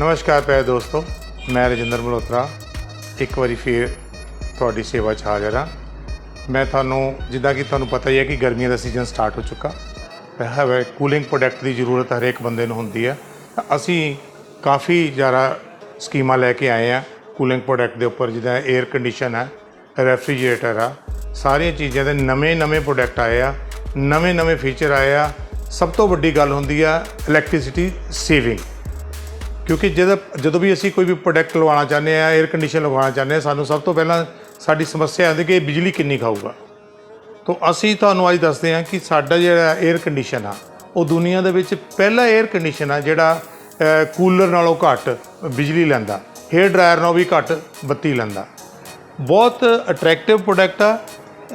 ਨਮਸਕਾਰ ਪਿਆਰੇ ਦੋਸਤੋ, ਮੈਂ ਰਜਿੰਦਰ ਮਲਹੋਤਰਾ। ਇੱਕ ਵਾਰੀ ਫੇਰ ਤੁਹਾਡੀ ਸੇਵਾ 'ਚ ਹਾਜ਼ਰ ਹਾਂ। ਮੈਂ ਤੁਹਾਨੂੰ, ਜਿੱਦਾਂ ਕਿ ਤੁਹਾਨੂੰ ਪਤਾ ਹੀ ਹੈ ਕਿ ਗਰਮੀਆਂ ਦਾ ਸੀਜ਼ਨ ਸਟਾਰਟ ਹੋ ਚੁੱਕਾ। ਹੈ ਕੂਲਿੰਗ ਪ੍ਰੋਡਕਟ ਦੀ ਜ਼ਰੂਰਤ ਹਰੇਕ ਬੰਦੇ ਨੂੰ ਹੁੰਦੀ ਹੈ। ਅਸੀਂ ਕਾਫੀ ਜ਼ਿਆਦਾ ਸਕੀਮਾਂ ਲੈ ਕੇ ਆਏ ਆ ਕੂਲਿੰਗ ਪ੍ਰੋਡਕਟ ਦੇ ਉੱਪਰ, ਜਿੱਦਾਂ 에ਅਰ ਕੰਡੀਸ਼ਨ ਹੈ ਰੈਫਰੀਜਰੇਟਰ ਆ, ਸਾਰੀਆਂ ਚੀਜ਼ਾਂ ਦੇ ਨਵੇਂ ਨਵੇਂ ਪ੍ਰੋਡਕਟ ਆਏ ਆ, ਨਵੇਂ ਨਵੇਂ ਫੀਚਰ ਆਏ ਆ। ਸਭ ਤੋਂ ਵੱਡੀ ਗੱਲ ਹੁੰਦੀ ਆ ਇਲੈਕਟ੍ਰਿਸਿਟੀ ਸੇਵਿੰਗ ਕਿਉਂਕਿ ਜਦ ਜਦੋਂ ਵੀ ਅਸੀਂ ਕੋਈ ਵੀ ਪ੍ਰੋਡਕਟ ਲਵਾਉਣਾ ਚਾਹੁੰਦੇ ਆ 에ਅਰ ਕੰਡੀਸ਼ਨ ਲਵਾਉਣਾ ਚਾਹੁੰਦੇ ਆ ਸਾਨੂੰ ਸਭ ਤੋਂ ਪਹਿਲਾਂ ਸਾਡੀ ਸਮੱਸਿਆ ਆਉਂਦੀ ਕਿ ਬਿਜਲੀ ਕਿੰਨੀ ਖਾਊਗਾ। ਤੋਂ ਅਸੀਂ ਤੁਹਾਨੂੰ ਅੱਜ ਦੱਸਦੇ ਹਾਂ ਕਿ ਸਾਡਾ ਜਿਹੜਾ 에ਅਰ ਕੰਡੀਸ਼ਨ ਆ, ਉਹ ਦੁਨੀਆ ਦੇ ਵਿੱਚ ਪਹਿਲਾ 에ਅਰ ਕੰਡੀਸ਼ਨ ਆ ਜਿਹੜਾ ਕੂਲਰ ਨਾਲੋਂ ਘੱਟ ਬਿਜਲੀ ਲੈਂਦਾ। ਹੇਅਰ ਡਰਾਇਰ ਨਾਲੋਂ ਵੀ ਘੱਟ ਬੱਤੀ ਲੈਂਦਾ। ਬਹੁਤ ਅਟਰੈਕਟਿਵ ਪ੍ਰੋਡਕਟ ਆ।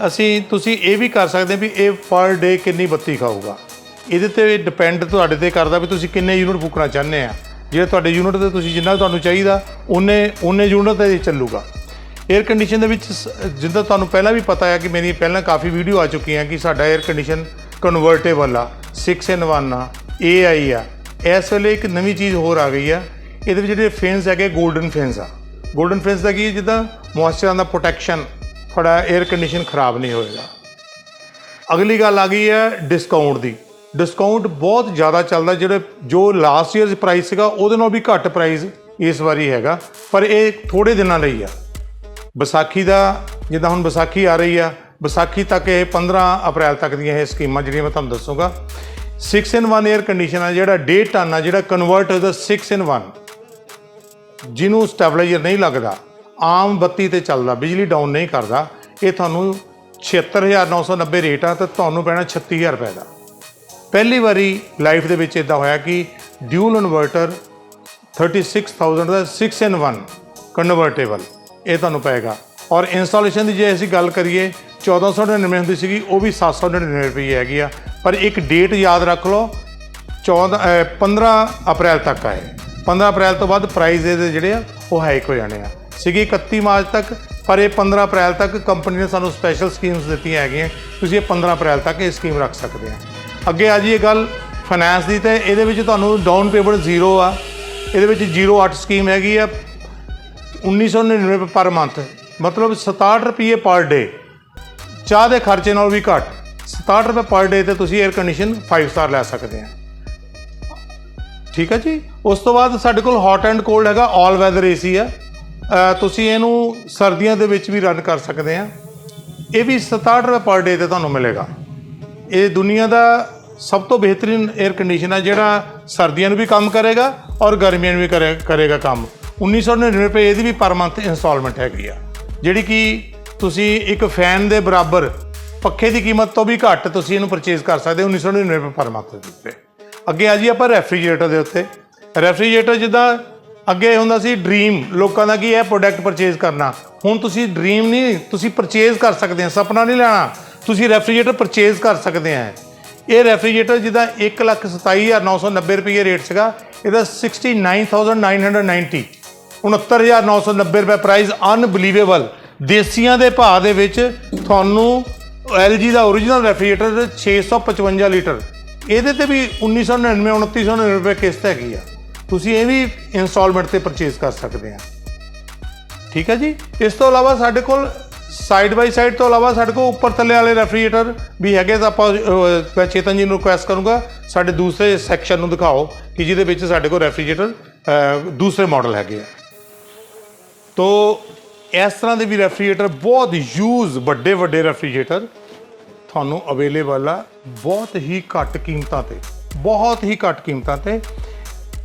ਅਸੀਂ, ਤੁਸੀਂ ਇਹ ਵੀ ਕਰ ਸਕਦੇ ਵੀ ਇਹ ਪਰ ਡੇ ਕਿੰਨੀ ਬੱਤੀ ਖਾਊਗਾ। ਇਹਦੇ ਤੇ ਡਿਪੈਂਡ ਤੁਹਾਡੇ ਤੇ ਕਰਦਾ ਵੀ ਤੁਸੀਂ ਕਿੰਨੇ ਯੂਨਿਟ ਫੂਕਣਾ ਚਾਹੁੰਦੇ ਆ। ਜੇ ਤੁਹਾਡੇ ਯੂਨਿਟ ਤੇ ਤੁਸੀਂ ਜਿੰਨਾ ਤੁਹਾਨੂੰ ਚਾਹੀਦਾ, ਉਹਨੇ ਉਹਨੇ ਯੂਨਿਟ ਤੇ ਚੱਲੂਗਾ। 에ਅਰ ਕੰਡੀਸ਼ਨ ਦੇ ਵਿੱਚ ਜਿੱਦਾਂ ਤੁਹਾਨੂੰ ਪਹਿਲਾਂ ਵੀ ਪਤਾ ਹੈ ਕਿ ਮੇਰੀ ਪਹਿਲਾਂ ਕਾਫੀ ਵੀਡੀਓ ਆ ਚੁੱਕੀਆਂ ਕਿ ਸਾਡਾ 에ਅਰ ਕੰਡੀਸ਼ਨ ਕਨਵਰਟੇਬਲ ਆ 6 ਇਨ 1 ਆ AI ਆ। ਇਸ ਵੇਲੇ ਇੱਕ ਨਵੀਂ ਚੀਜ਼ ਹੋਰ ਆ ਗਈ ਆ, ਇਹਦੇ ਵਿੱਚ ਜਿਹੜੇ ਫੈਨਸ ਹੈਗੇ 골ਡਨ ਫੈਨਸ ਆ। 골ਡਨ ਫੈਨਸ ਦਾ ਕੀ ਜਿੱਦਾਂ ਮੌਇਸਚਰਾਂ ਦਾ ਪ੍ਰੋਟੈਕਸ਼ਨ ਤੁਹਾਡਾ 에ਅਰ ਕੰਡੀਸ਼ਨ ਖਰਾਬ ਨਹੀਂ ਹੋਏਗਾ। ਅਗਲੀ ਗੱਲ ਆ ਗਈ ਹੈ ਡਿਸਕਾਊਂਟ ਦੀ। ਡਿਸਕਾਊਂਟ ਬਹੁਤ ਜ਼ਿਆਦਾ ਚੱਲਦਾ, ਜਿਹੜੇ ਜੋ ਲਾਸਟ ਈਅਰਸ ਪ੍ਰਾਈਸ ਸੀਗਾ, ਉਹਦੇ ਨਾਲੋਂ ਵੀ ਘੱਟ ਪ੍ਰਾਈਸ ਇਸ ਵਾਰੀ ਹੈਗਾ, ਪਰ ਇਹ ਥੋੜੇ ਦਿਨਾਂ ਲਈ ਆ। ਵਿਸਾਖੀ ਦਾ, ਜਿੱਦਾਂ ਹੁਣ ਵਿਸਾਖੀ ਆ ਰਹੀ ਆ, ਵਿਸਾਖੀ ਤੱਕ ਇਹ 15 ਅਪ੍ਰੈਲ ਤੱਕ ਦੀਆਂ ਇਹ ਸਕੀਮਾਂ ਜਿਹੜੀਆਂ ਮੈਂ ਤੁਹਾਨੂੰ ਦੱਸੂਗਾ। 6 in 1 에ਅਰ ਕੰਡੀਸ਼ਨ ਆ, ਜਿਹੜਾ ਡੇ ਟਨ ਆ, ਜਿਹੜਾ ਕਨਵਰਟ ਹੋ ਦਾ 6 in 1 ਜਿਹਨੂੰ ਸਟੈਬਲਾਈਜ਼ਰ ਨਹੀਂ ਲੱਗਦਾ, ਆਮ ਬੱਤੀ ਤੇ ਚੱਲਦਾ, ਬਿਜਲੀ ਡਾਊਨ ਨਹੀਂ ਕਰਦਾ, ਇਹ ਤੁਹਾਨੂੰ 76990 ਰੇਟ ਆ ਤੇ ਤੁਹਾਨੂੰ ਪੈਣਾ 36000 ਰੁਪਏ ਦਾ। ਪਹਿਲੀ ਵਾਰੀ ਲਾਈਫ ਦੇ ਵਿੱਚ ਇਦਾਂ ਹੋਇਆ ਕਿ ਡਿਊਲ ਇਨਵਰਟਰ 36000 ਦਾ 6 in 1 ਕਨਵਰਟੇਬਲ ਇਹ ਤੁਹਾਨੂੰ ਪਏਗਾ। ਔਰ ਇੰਸਟਾਲੇਸ਼ਨ ਦੀ ਜੇ ਅਸੀਂ ਗੱਲ ਕਰੀਏ 1499 ਹੁੰਦੀ ਸੀਗੀ, ਉਹ ਵੀ 799 ਰੁਪਏ ਹੈਗੀ ਆ। ਪਰ ਇੱਕ ਡੇਟ ਯਾਦ ਰੱਖ ਲਓ 14 ਅਹ 15 ਅਪ੍ਰੈਲ ਤੱਕ ਆਏ। 15 ਅਪ੍ਰੈਲ ਤੋਂ ਬਾਅਦ ਪ੍ਰਾਈਸ ਇਹਦੇ ਜਿਹੜੇ ਆ, ਉਹ ਹਾਈਕ ਹੋ ਜਾਣੇ ਆ। ਸੀਗੀ 31 ਮਾਰਚ ਤੱਕ, ਪਰ ਇਹ 15 ਅਪ੍ਰੈਲ ਤੱਕ ਕੰਪਨੀ ਨੇ ਸਾਨੂੰ ਸਪੈਸ਼ਲ ਸਕੀਮਸ ਦਿੱਤੀਆਂ ਹੈਗੀਆਂ। ਤੁਸੀਂ ਇਹ 15 ਅਪ੍ਰੈਲ ਤੱਕ ਇਹ ਸਕੀਮ ਰੱਖ ਸਕਦੇ ਆ। ਅੱਗੇ ਆ ਜਾਈਏ ਗੱਲ ਫਾਈਨੈਂਸ ਦੀ, ਤੇ ਇਹਦੇ ਵਿੱਚ ਤੁਹਾਨੂੰ ਡਾਊਨ ਪੇਮੈਂਟ ਜ਼ੀਰੋ ਆ। ਇਹਦੇ ਵਿੱਚ 08 ਸਕੀਮ ਹੈਗੀ ਆ 1999 ਪਰ ਮੰਥ ਮਤਲਬ 67 ਰੁਪਏ ਪਰ ਡੇ ਚਾਹ ਦੇ ਖਰਚੇ ਨਾਲ ਵੀ ਘੱਟ। 67 ਰੁਪਏ ਪਰ ਡੇ ਤੇ ਤੁਸੀਂ 에ਅਰ ਕੰਡੀਸ਼ਨ 5 ਸਟਾਰ ਲੈ ਸਕਦੇ ਆ। ਠੀਕ ਹੈ ਜੀ? ਉਸ ਤੋਂ ਬਾਅਦ ਸਾਡੇ ਕੋਲ ਹੌਟ ਐਂਡ ਕੋਲਡ ਹੈਗਾ 올 ਵੈਦਰ ਏਸੀ ਆ। ਤੁਸੀਂ ਇਹਨੂੰ ਸਰਦੀਆਂ ਦੇ ਵਿੱਚ ਵੀ ਰਨ ਕਰ ਸਕਦੇ ਆ। ਇਹ ਵੀ 67 ਰੁਪਏ ਪਰ ਡੇ ਤੇ ਤੁਹਾਨੂੰ ਮਿਲੇਗਾ। ਇਹ ਦੁਨੀਆ ਦਾ ਸਭ ਤੋਂ ਬਿਹਤਰੀਨ 에ਅਰ ਕੰਡੀਸ਼ਨ ਹੈ ਜਿਹੜਾ ਸਰਦੀਆਂ ਨੂੰ ਵੀ ਕੰਮ ਕਰੇਗਾ ਔਰ ਗਰਮੀਆਂ ਨੂੰ ਵੀ ਕਰੇ- ਕਰੇਗਾ ਕੰਮ। 1999 ਰੁਪਏ ਇਹਦੀ ਵੀ ਪਰ ਮੰਥ ਇਨਸਟਾਲਮੈਂਟ ਹੈਗੀ ਆ। ਜਿਹੜੀ ਕਿ ਤੁਸੀਂ ਇੱਕ ਫੈਨ ਦੇ ਬਰਾਬਰ ਪੱਖੇ ਦੀ ਕੀਮਤ ਤੋਂ ਵੀ ਘੱਟ ਤੁਸੀਂ ਇਹਨੂੰ ਪਰਚੇਜ਼ ਕਰ ਸਕਦੇ ਹੋ 1999 ਰੁਪਏ ਪਰ ਮੰਥ ਦੇ ਉੱਤੇ। ਅੱਗੇ ਆ ਜੀ ਆਪਾਂ ਰੈਫਰੀਜਰੇਟਰ ਦੇ ਉੱਤੇ। ਰੈਫਰੀਜਰੇਟਰ ਜਿੱਦਾਂ ਅੱਗੇ ਹੁੰਦਾ ਸੀ ਡ੍ਰੀਮ ਲੋਕਾਂ ਦਾ ਕੀ ਇਹ ਪ੍ਰੋਡਕਟ ਪਰਚੇਜ਼ ਕਰਨਾ। ਹੁਣ ਤੁਸੀਂ ਡ੍ਰੀਮ ਨਹੀਂ, ਤੁਸੀਂ ਪਰਚੇਜ਼ ਕਰ ਸਕਦੇ ਆ, ਸੁਪਨਾ ਨਹੀਂ ਲੈਣਾ। ਤੁਸੀਂ ਰੈਫਰੀਜਰੇਟਰ ਪਰਚੇਜ਼ ਕਰ ਸਕਦੇ ਆ। ਇਹ ਰੈਫਰੀਜਰੇਟਰ ਜਿਹਦਾ 127990 ਰੁਪਏ ਰੇਟ ਸੀਗਾ, ਇਹਦਾ 69990 69990 ਰੁਪਏ ਪ੍ਰਾਈਸ ਅਨਬਲੀਵੇਬਲ ਦੇਸੀਆਂ ਦੇ ਭਾਅ ਦੇ ਵਿੱਚ ਤੁਹਾਨੂੰ LG ਦਾ origignal ਰੈਫਰੀਜਰੇਟਰ 655 ਲੀਟਰ। ਇਹਦੇ ਤੇ ਵੀ 1999 2999 ਰੁਪਏ ਕਿਸ਼ਤ ਹੈਗੀ ਆ। ਤੁਸੀਂ ਇਹ ਵੀ ਇਨਸਟਾਲਮੈਂਟ ਤੇ ਪਰਚੇਜ਼ ਕਰ ਸਕਦੇ ਆ। ਠੀਕ ਹੈ ਜੀ? ਇਸ ਤੋਂ ਇਲਾਵਾ ਸਾਡੇ ਕੋਲ ਸਾਈਡ ਬਾਈ ਸਾਈਡ ਤੋਂ ਇਲਾਵਾ ਸਾਡੇ ਕੋਲ ਉੱਪਰ ਥੱਲੇ ਵਾਲੇ ਰੈਫਰੀਜਰੇਟਰ ਵੀ ਹੈਗੇ, ਤਾਂ ਆਪਾਂ ਮੈਂ ਚੇਤਨ ਜੀ ਨੂੰ ਰਿਕੁਐਸਟ ਕਰੂੰਗਾ, ਸਾਡੇ ਦੂਸਰੇ ਸੈਕਸ਼ਨ ਨੂੰ ਦਿਖਾਓ, ਕਿ ਜਿਹਦੇ ਵਿੱਚ ਸਾਡੇ ਕੋਲ ਰੈਫਰੀਜਰੇਟਰ ਦੂਸਰੇ ਮਾਡਲ ਹੈਗੇ ਆ। ਤੋ, ਇਸ ਤਰ੍ਹਾਂ ਦੇ ਵੀ ਰੈਫਰੀਜਰੇਟਰ, ਬਹੁਤ ਯੂਜ਼ ਵੱਡੇ ਵੱਡੇ ਰੈਫਰੀਜਰੇਟਰ ਤੁਹਾਨੂੰ ਅਵੇਲੇਬਲ ਆ, ਬਹੁਤ ਹੀ ਘੱਟ ਕੀਮਤਾਂ ਤੇ, ਬਹੁਤ ਹੀ ਘੱਟ ਕੀਮਤਾਂ ਤੇ।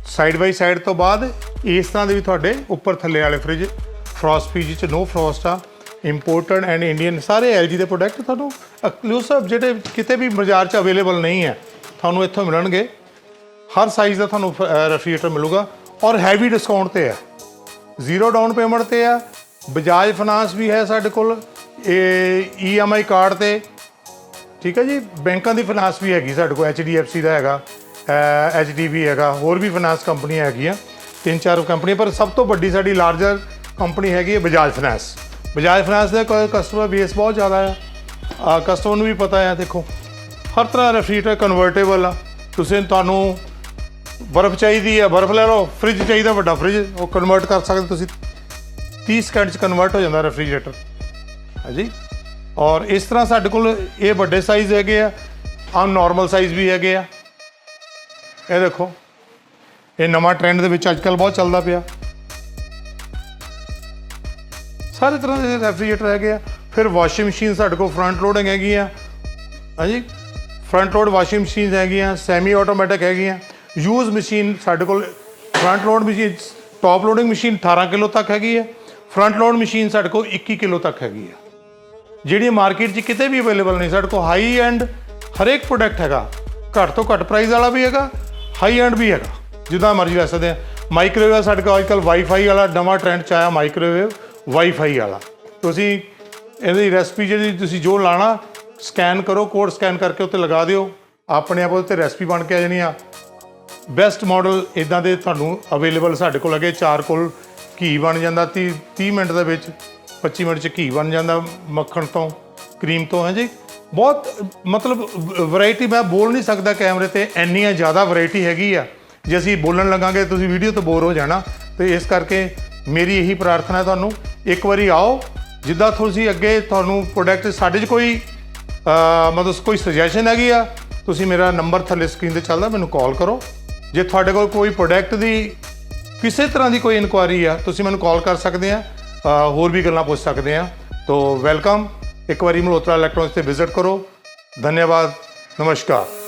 ਸਾਈਡ ਬਾਈ ਸਾਈਡ ਤੋਂ ਬਾਅਦ, ਇਸ ਤਰ੍ਹਾਂ ਦੇ ਵੀ ਤੁਹਾਡੇ ਉੱਪਰ ਥੱਲੇ ਵਾਲੇ ਫ੍ਰਿਜ ਫਰੋਸਟ ਫ੍ਰਿਜ ਚ ਨੋ ਫਰੋਸਟ ਆ। ਇੰਪੋਰਟਡ ਐਂਡ ਇੰਡੀਅਨ ਸਾਰੇ LG ਦੇ ਪ੍ਰੋਡਕਟ ਤੁਹਾਨੂੰ ਐਕਸਕਲੂਸਿਵ ਜਿਹੜੇ ਕਿਤੇ ਵੀ ਬਾਜ਼ਾਰ 'ਚ ਅਵੇਲੇਬਲ ਨਹੀਂ ਹੈ, ਤੁਹਾਨੂੰ ਇੱਥੋਂ ਮਿਲਣਗੇ। ਹਰ ਸਾਈਜ਼ ਦਾ ਤੁਹਾਨੂੰ ਰੈਫਰੀਜਰੇਟਰ ਮਿਲੂਗਾ ਔਰ ਹੈਵੀ ਡਿਸਕਾਊਂਟ ਤੇ ਹੈ। ਜ਼ੀਰੋ ਡਾਊਨ ਪੇਮੈਂਟ ਤੇ ਆ ਬਜਾਜ ਫਾਈਨਾਂਸ ਵੀ ਹੈ ਸਾਡੇ ਕੋਲ, ਇਹ EMI ਕਾਰਡ ਤੇ। ਠੀਕ ਹੈ ਜੀ? ਬੈਂਕਾਂ ਦੀ ਫਾਈਨਾਂਸ ਵੀ ਹੈਗੀ ਸਾਡੇ ਕੋਲ HDFC ਦਾ ਹੈਗਾ, ਅਹ HDB ਹੈਗਾ, ਹੋਰ ਵੀ ਫਾਈਨਾਂਸ ਕੰਪਨੀਆਂ ਹੈਗੀਆਂ, ਤਿੰਨ ਚਾਰ ਕੰਪਨੀਆਂ, ਪਰ ਸਭ ਤੋਂ ਵੱਡੀ ਸਾਡੀ ਲਾਰਜਰ ਕੰਪਨੀ ਹੈਗੀ ਹੈ ਬਜਾਜ ਫਾਈਨਾਂਸ ਬਜਾਜ ਫਾਈਨਾਂਸ ਦਾ ਕਸਟਮਰ ਬੇਸ ਬਹੁਤ ਜ਼ਿਆਦਾ ਆ। ਕਸਟਮਰ ਨੂੰ ਵੀ ਪਤਾ ਆ, ਦੇਖੋ। ਹਰ ਤਰ੍ਹਾਂ ਰੈਫਰੀਜਰੇਟਰ ਕਨਵਰਟੇਬਲ ਆ ਤੁਸੀਂ ਤੁਹਾਨੂੰ ਬਰਫ਼ ਚਾਹੀਦੀ ਆ, ਬਰਫ਼ ਲੈ ਲਓ ਫ੍ਰਿਜ ਚਾਹੀਦਾ ਵੱਡਾ ਫ੍ਰਿਜ ਉਹ ਕਨਵਰਟ ਕਰ ਸਕਦੇ ਤੁਸੀਂ। 30 ਸਕਿੰਟ ਚ ਕਨਵਰਟ ਹੋ ਜਾਂਦਾ ਰੈਫਰੀਜਰੇਟਰ ਹਾਂਜੀ? ਔਰ ਇਸ ਤਰ੍ਹਾਂ ਸਾਡੇ ਕੋਲ ਇਹ ਵੱਡੇ ਸਾਈਜ਼ ਹੈਗੇ ਆ ਆ ਨਾਰਮਲ ਸਾਈਜ਼ ਵੀ ਹੈਗੇ ਆ। ਇਹ ਦੇਖੋ, ਇਹ ਨਵਾਂ ਟ੍ਰੈਂਡ ਦੇ ਵਿੱਚ ਅੱਜਕੱਲ ਬਹੁਤ ਚੱਲਦਾ ਪਿਆ। ਸਾਰੇ ਤਰ੍ਹਾਂ ਦੇ ਰੈਫਰੀਜਰੇਟਰ ਹੈਗੇ ਆ। ਫਿਰ ਵਾਸ਼ਿੰਗ ਮਸ਼ੀਨ ਸਾਡੇ ਕੋਲ ਫਰੰਟ ਲੋਡਿੰਗ ਹੈਗੀ ਆ। ਹਾਂਜੀ? ਫਰੰਟ ਲੋਡ ਵਾਸ਼ਿੰਗ ਮਸ਼ੀਨ ਹੈਗੀਆਂ ਸੈਮੀ ਆਟੋਮੈਟਿਕ ਹੈਗੀਆਂ। ਯੂਜ਼ ਮਸ਼ੀਨ ਸਾਡੇ ਕੋਲ front load machine top loading machine 18 kilo ਤੱਕ ਹੈਗੀ ਹੈ ਫਰੰਟ ਲੋਡ ਮਸ਼ੀਨ ਸਾਡੇ ਕੋਲ 21 ਕਿਲੋ ਤੱਕ ਹੈਗੀ ਹੈ ਜਿਹੜੀ ਮਾਰਕੀਟ 'ਚ ਕਿਤੇ ਵੀ ਅਵੇਲੇਬਲ ਨਹੀਂ, ਸਾਡੇ ਕੋਲ ਹਾਈ ਐਂਡ ਹਰੇਕ ਪ੍ਰੋਡਕਟ ਹੈਗਾ। ਘੱਟ ਤੋਂ ਘੱਟ ਪ੍ਰਾਈਸ ਵਾਲਾ ਵੀ ਹੈਗਾ ਹਾਈ ਐਂਡ ਵੀ ਹੈਗਾ। ਜਿੱਦਾਂ ਮਰਜ਼ੀ ਲੈ ਸਕਦੇ ਆ। ਮਾਈਕ੍ਰੋਵੇਵ ਸਾਡੇ ਕੋਲ ਅੱਜਕੱਲ ਵਾਈਫਾਈ ਵਾਲਾ ਨਵਾਂ ਟ੍ਰੈਂਡ ਚ ਆਇਆ ਮਾਈਕ੍ਰੋਵੇਵ ਵਾਈਫਾਈ ਵਾਲਾ। ਤੁਸੀਂ ਇਹਦੀ ਰੈਸਪੀ ਜਿਹੜੀ ਤੁਸੀਂ ਜੋ ਲਾਣਾ ਸਕੈਨ ਕਰੋ ਕੋਡ ਸਕੈਨ ਕਰਕੇ ਉੱਤੇ ਲਗਾ ਦਿਓ। ਆਪਣੇ ਆਪ ਉੱਤੇ ਰੈਸਪੀ ਬਣ ਕੇ ਆ ਜਾਣੀ ਆ। ਬੈਸਟ ਮਾਡਲ ਇਦਾਂ ਦੇ ਤੁਹਾਨੂੰ ਅਵੇਲੇਬਲ ਸਾਡੇ ਕੋਲ ਹੈਗੇ, ਚਾਰ ਕੋਲ ਘੀ ਬਣ ਜਾਂਦਾ 30 30 ਮਿੰਟ ਦੇ ਵਿੱਚ 25 ਮਿੰਟ ਚ ਘੀ ਬਣ ਜਾਂਦਾ ਮੱਖਣ ਤੋਂ ਕਰੀਮ ਤੋਂ, ਹੈ ਜੀ। ਬਹੁਤ, ਮਤਲਬ ਵੈਰਾਈਟੀ ਮੈਂ ਬੋਲ ਨਹੀਂ ਸਕਦਾ ਕੈਮਰੇ ਤੇ ਇੰਨੀ ਜ਼ਿਆਦਾ ਵੈਰਾਈਟੀ ਹੈਗੀ ਆ। ਜੇ ਅਸੀਂ ਬੋਲਣ ਲੱਗਾਂਗੇ, ਤੁਸੀਂ ਵੀਡੀਓ ਤੋਂ ਬੋਰ ਹੋ ਜਾਣਾ। ਤੇ ਇਸ ਕਰਕੇ ਮੇਰੀ ਇਹੀ ਪ੍ਰਾਰਥਨਾ ਤੁਹਾਨੂੰ ਇੱਕ ਵਾਰੀ ਆਓ, ਜਿੱਦਾਂ ਤੁਸੀਂ ਅੱਗੇ ਤੁਹਾਨੂੰ ਪ੍ਰੋਡਕਟ ਸਾਡੇ 'ਚ ਕੋਈ ਮਤਲਬ ਕੋਈ ਸੁਜੈਸ਼ਨ ਹੈਗੀ ਆ, ਤੁਸੀਂ ਮੇਰਾ ਨੰਬਰ ਥੱਲੇ ਸਕਰੀਨ ਤੇ ਚੱਲਦਾ, ਮੈਨੂੰ ਕਾਲ ਕਰੋ। ਜੇ ਤੁਹਾਡੇ ਕੋਲ ਕੋਈ ਪ੍ਰੋਡਕਟ ਦੀ ਕਿਸੇ ਤਰ੍ਹਾਂ ਦੀ ਕੋਈ ਇਨਕੁਆਇਰੀ ਆ, ਤੁਸੀਂ ਮੈਨੂੰ ਕਾਲ ਕਰ ਸਕਦੇ ਆ ਹੋਰ ਵੀ ਗੱਲਾਂ ਪੁੱਛ ਸਕਦੇ ਆ। ਤੋ ਵੈਲਕਮ ਇੱਕ ਵਾਰੀ ਮਲਹੋਤਰਾ ਇਲੈਕਟ੍ਰੋਨਿਕਸ ਤੇ ਵਿਜ਼ਿਟ ਕਰੋ। ਧੰਨਵਾਦ, ਨਮਸਕਾਰ।